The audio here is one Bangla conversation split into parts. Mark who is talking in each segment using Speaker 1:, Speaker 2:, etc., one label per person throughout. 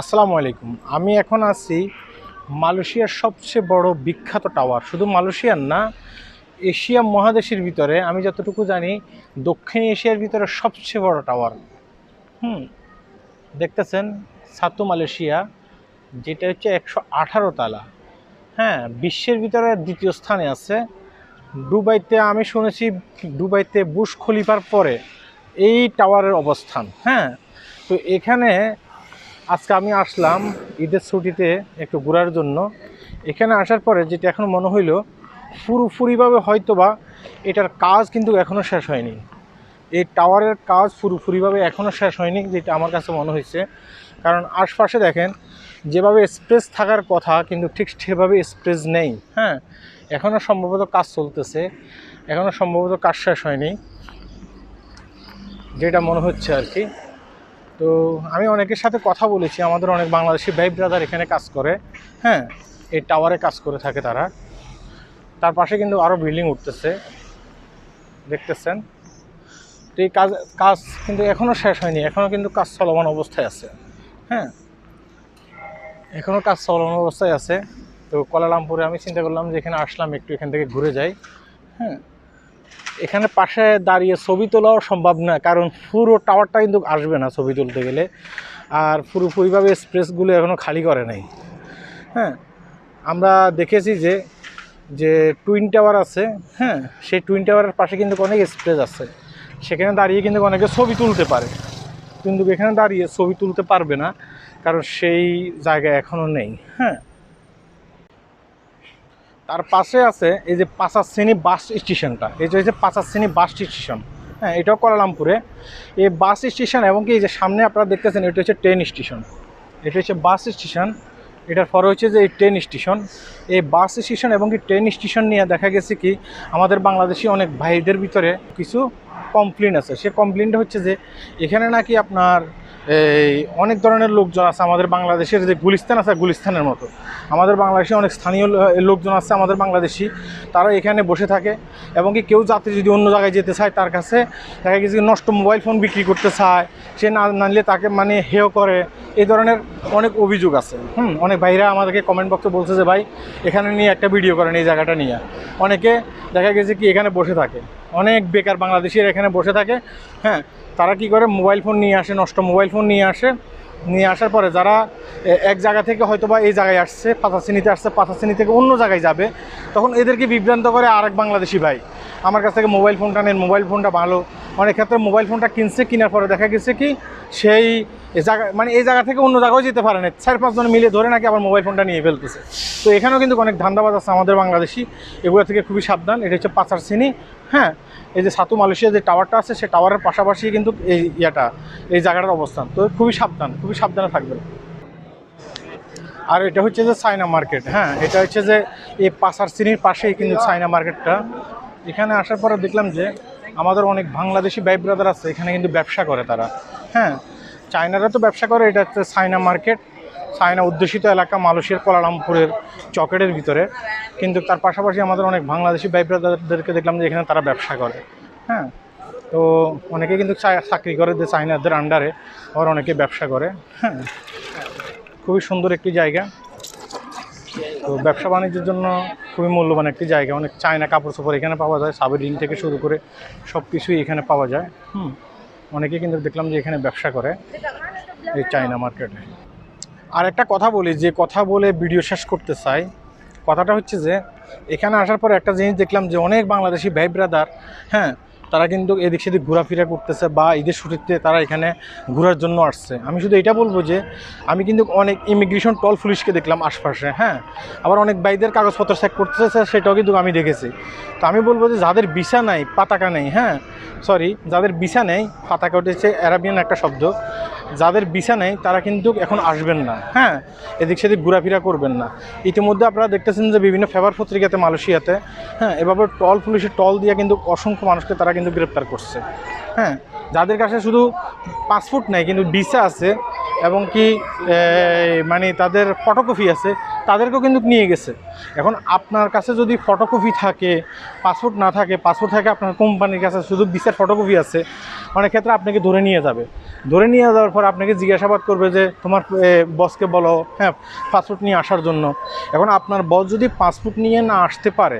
Speaker 1: আসসালামু আলাইকুম। আমি এখন আছি মালয়েশিয়ার সবচেয়ে বড় বিখ্যাত টাওয়ার। শুধু মালয়েশিয়ার না, এশিয়া মহাদেশের ভিতরে, আমি যতটুকু জানি, দক্ষিণ এশিয়ার ভিতরে সবচেয়ে বড় টাওয়ার। হুম, দেখতেছেন, সাতু মালয়েশিয়া, যেটা হচ্ছে একশো আঠারো তালা। হ্যাঁ বিশ্বের ভিতরে দ্বিতীয় স্থানে আছে। দুবাইতে আমি শুনেছি, দুবাইতে বুশ খলিফার পরে এই টাওয়ারের অবস্থান। হ্যাঁ তো এখানে আজকে আমি আসলাম ঈদের ছুটিতে একটু ঘোরার জন্য। এখানে আসার পরে যেটা এখন মনে হইল পুরোপুরিভাবে হয়তোবা এটার কাজ কিন্তু এখনও শেষ হয়নি। এই টাওয়ারের কাজ পুরোপুরিভাবে এখনও শেষ হয়নি যেটা আমার কাছে মনে হয়েছে কারণ আশপাশে দেখেন, যেভাবে স্পেস থাকার কথা কিন্তু ঠিক সেভাবে স্পেস নেই হ্যাঁ? এখনও সম্ভবত কাজ চলতেছে এখনও সম্ভবত কাজ শেষ হয়নি। যেটা মনে হচ্ছে আর কি। তো আমি অনেকের সাথে কথা বলেছি, আমাদের অনেক বাংলাদেশি ভাই ব্রাদার এখানে কাজ করে হ্যাঁ এই টাওয়ারে কাজ করে থাকে তারা। তার পাশে কিন্তু আরও বিল্ডিং উঠতেছে, দেখতেছেন। তো এই কাজ কাজ কিন্তু এখনও শেষ হয়নি এখনও কিন্তু কাজ চলমান অবস্থায় আছে হ্যাঁ। এখনও কাজ চলমান অবস্থায় আছে। তো কলালামপুরে আমি চিন্তা করলাম যে এখানে আসলাম, একটু এখান থেকে ঘুরে যাই হ্যাঁ। এখানে পাশে দাঁড়িয়ে ছবি তোলাও সম্ভব না, কারণ পুরো টাওয়ারটা কিন্তু আসবে না ছবি তুলতে গেলে। আর পুরোপুরিভাবে স্পেসগুলো এখনও খালি করে নাই। হ্যাঁ আমরা দেখেছি যে যে টুইন টাওয়ার আছে হ্যাঁ সেই টুইন টাওয়ারের পাশে কিন্তু অনেক স্পেস আছে। সেখানে দাঁড়িয়ে কিন্তু অনেকে ছবি তুলতে পারে। কিন্তু এখানে দাঁড়িয়ে ছবি তুলতে পারবে না, কারণ সেই জায়গা এখনও নেই। হ্যাঁ তার পাশে আছে এই যে পাঁচার শ্রেণি বাস স্টেশনটা। এই যে হচ্ছে পাঁচার শ্রেণি বাস স্টেশন। হ্যাঁ এটাও কোয়ালালামপুরে এই বাস স্টেশন এবং কি এই যে সামনে আপনারা দেখতেছেন, এটা হচ্ছে ট্রেন স্টেশন। এটা হচ্ছে বাস স্টেশন। এটার পরে হচ্ছে যে এই ট্রেন স্টেশন। এই বাস স্টেশন এবং কি ট্রেন স্টেশন নিয়ে দেখা গেছে কি, আমাদের বাংলাদেশি অনেক ভাইদের ভিতরে কিছু কমপ্লেন আছে। সে কমপ্লেনটা হচ্ছে যে, এখানে নাকি আপনার এই অনেক ধরনের লোকজন আছে আমাদের বাংলাদেশের যে গুলিস্তান আছে, গুলিস্তানের মতো। আমাদের বাংলাদেশে অনেক স্থানীয় লোকজন আছে আমাদের বাংলাদেশি। তারা এখানে বসে থাকে এবং কি কেউ যাত্রী যদি অন্য জায়গায় যেতে চায় তার কাছে দেখা গেছে নষ্ট মোবাইল ফোন বিক্রি করতে চায়, সে না না নিলে তাকে মানে হেয় করে। এই ধরনের অনেক অভিযোগ আছে। হুম, অনেক ভাইরা আমাদেরকে কমেন্ট বক্সে বলছে যে, ভাই, এখানে নিয়ে একটা ভিডিও করেন এই জায়গাটা নিয়ে। অনেকে দেখা গেছে কি এখানে বসে থাকে। অনেক বেকার বাংলাদেশির এখানে বসে থাকে। হ্যাঁ তারা কি করে? মোবাইল ফোন নিয়ে আসে, নষ্ট মোবাইল ফোন নিয়ে আসে। নিয়ে আসার পরে যারা এক জায়গা থেকে হয়তো বা এই জায়গায় আসছে পাতাশ্রেণীতে আসছে পাতাশ্রেণী থেকে অন্য জায়গায় যাবে, তখন এদেরকে বিভ্রান্ত করে আরেক বাংলাদেশি ভাই। আমার কাছ থেকে মোবাইল ফোনটা নেন, মোবাইল ফোনটা ভালো। অনেক ক্ষেত্রে মোবাইল ফোনটা কিনছে, কেনার পরে দেখা গেছে কি সেই জায়গা মানে এই জায়গা থেকে অন্য জায়গাও যেতে পারে না। চার পাঁচজন মিলে ধরে নাকি আবার মোবাইল ফোনটা নিয়ে ফেলতেছে। তো এখানেও কিন্তু অনেক ধান্দাবাজ আছে আমাদের বাংলাদেশি। এগুলো থেকে খুবই সাবধান। এটা হচ্ছে পাচার শ্রেণি। হ্যাঁ এই যে সাতু মালয়েশিয়া যে টাওয়ারটা আছে সেই টাওয়ারের পাশাপাশি কিন্তু এই ইয়াটা, এই জায়গাটার অবস্থান। তো খুবই সাবধান, খুবই সাবধানে থাকবেন। আর এটা হচ্ছে যে চায়না মার্কেট। হ্যাঁ এটা হচ্ছে যে এই পাশার শ্রেণির পাশেই কিন্তু চায়না মার্কেটটা। এখানে আসার পরে দেখলাম যে আমাদের অনেক বাংলাদেশি ভাই ব্রাদার আছে, এখানে কিন্তু ব্যবসা করে তারা। হ্যাঁ চায়নারা তো ব্যবসা করে, এটা হচ্ছে চায়না মার্কেট চায়না অধ্যুষিত এলাকা, মালয়েশিয়ার কোলালামপুরের চকেটের ভিতরে। কিন্তু তার পাশাপাশি আমাদের অনেক বাংলাদেশি ভাই ব্রাদারদেরকে দেখলাম যে এখানে তারা ব্যবসা করে। হ্যাঁ তো অনেকে কিন্তু চাকরি করে যে চায়নাদের আন্ডারে আবার অনেকে ব্যবসা করে। হ্যাঁ খুবই সুন্দর একটি জায়গা। তো ব্যবসা বাণিজ্যের জন্য খুবই মূল্যবান একটি জায়গা। অনেক চায়না কাপড় চোপড় এখানে পাওয়া যায় সাবের রিং থেকে শুরু করে সব কিছুই এখানে পাওয়া যায়। হুম, অনেকে কিন্তু দেখলাম যে এখানে ব্যবসা করে এই চায়না মার্কেটে। আর একটা কথা বলি, যে কথা বলে ভিডিও শেষ করতে চাই, কথাটা হচ্ছে যে, এখানে আসার পর একটা জিনিস দেখলাম যে অনেক বাংলাদেশি ভাই ব্রাদার হ্যাঁ তারা কিন্তু এদিক সেদিক ঘোরাফেরা করতেছে বা ঈদের ছুটিতে তারা এখানে ঘোরার জন্য আসছে। আমি শুধু এটা বলব যে, আমি কিন্তু অনেক ইমিগ্রেশন টল পুলিশকে দেখলাম আশপাশে হ্যাঁ? আবার অনেক বাইদের কাগজপত্র চেক করতেছে, সেটাও কিন্তু আমি দেখেছি। তো আমি বলব যে, যাদের বিছা নাই, পাতাকা নেই হ্যাঁ? সরি যাদের বিছা নেই, পাতাকা উঠেছে অ্যারাবিয়ান একটা শব্দ। যাদের ভিসা নেই, তারা কিন্তু এখন আসবেন না। হ্যাঁ এদিক সেদিক ঘোরাফেরা করবেন না। ইতিমধ্যে আপনারা দেখতেছেন যে বিভিন্ন ফেভার পত্রিকাতে, মালয়েশিয়াতে হ্যাঁ এভাবে টল পুলিশের টল দিয়ে কিন্তু অসংখ্য মানুষকে তারা কিন্তু গ্রেপ্তার করছে। হ্যাঁ যাদের কাছে শুধু পাসপোর্ট নেই, কিন্তু ভিসা আছে এবং কি মানে তাদের ফটোকপি আছে, তাদেরকেও কিন্তু নিয়ে গেছে। এখন আপনার কাছে যদি ফটোকপি থাকে, পাসপোর্ট না থাকে, পাসপোর্ট থাকে আপনার কোম্পানির কাছে, শুধু বিসের ফটোকপি আছে অনেক ক্ষেত্রে আপনাকে ধরে নিয়ে যাবে। ধরে নিয়ে যাওয়ার পর আপনাকে জিজ্ঞাসাবাদ করবে যে, তোমার বসকে বলো হ্যাঁ পাসপোর্ট নিয়ে আসার জন্য। এখন আপনার বস যদি পাসপোর্ট নিয়ে না আসতে পারে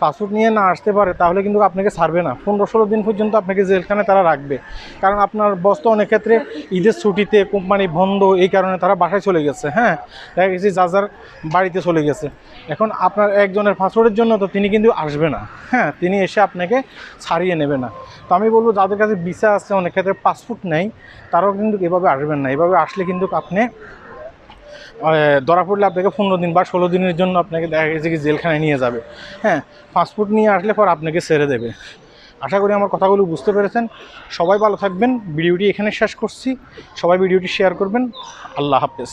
Speaker 1: পাসপোর্ট নিয়ে না আসতে পারে, তাহলে কিন্তু আপনাকে ছাড়বে না। পনেরো ষোলো দিন পর্যন্ত আপনাকে জেলখানে তারা রাখবে। কারণ আপনার বস তো অনেক ক্ষেত্রে ঈদের ছুটিতে কোম্পানি বন্ধ, এই কারণে তারা বাসায় চলে গেছে হ্যাঁ? দেখা গেছে যার যার বাড়িতে চলে গেছে। এখন আপনার একজনের পাসপোর্টের জন্য তো তিনি কিন্তু আসবে না হ্যাঁ? তিনি এসে আপনাকে ছাড়িয়ে নেবে না। তো আমি বলব, যাদের কাছে ভিসা আছে, অনেক ক্ষেত্রে পাসপোর্ট নেই, তারাও কিন্তু এভাবে আসবেন না। এভাবে আসলে কিন্তু আপনি ধরা পড়লে আপনাকে পনেরো দিন বা ষোলো দিনের জন্য আপনাকে দেখা গেছে কি জেলখানায় নিয়ে যাবে। হ্যাঁ পাসপোর্ট নিয়ে আসলে পর আপনাকে ছেড়ে দেবে। আশা করি আমার কথাগুলো বুঝতে পেরেছেন। সবাই ভালো থাকবেন। ভিডিওটি এখানে শেষ করছি। সবাই ভিডিওটি শেয়ার করবেন। আল্লাহ হাফেজ।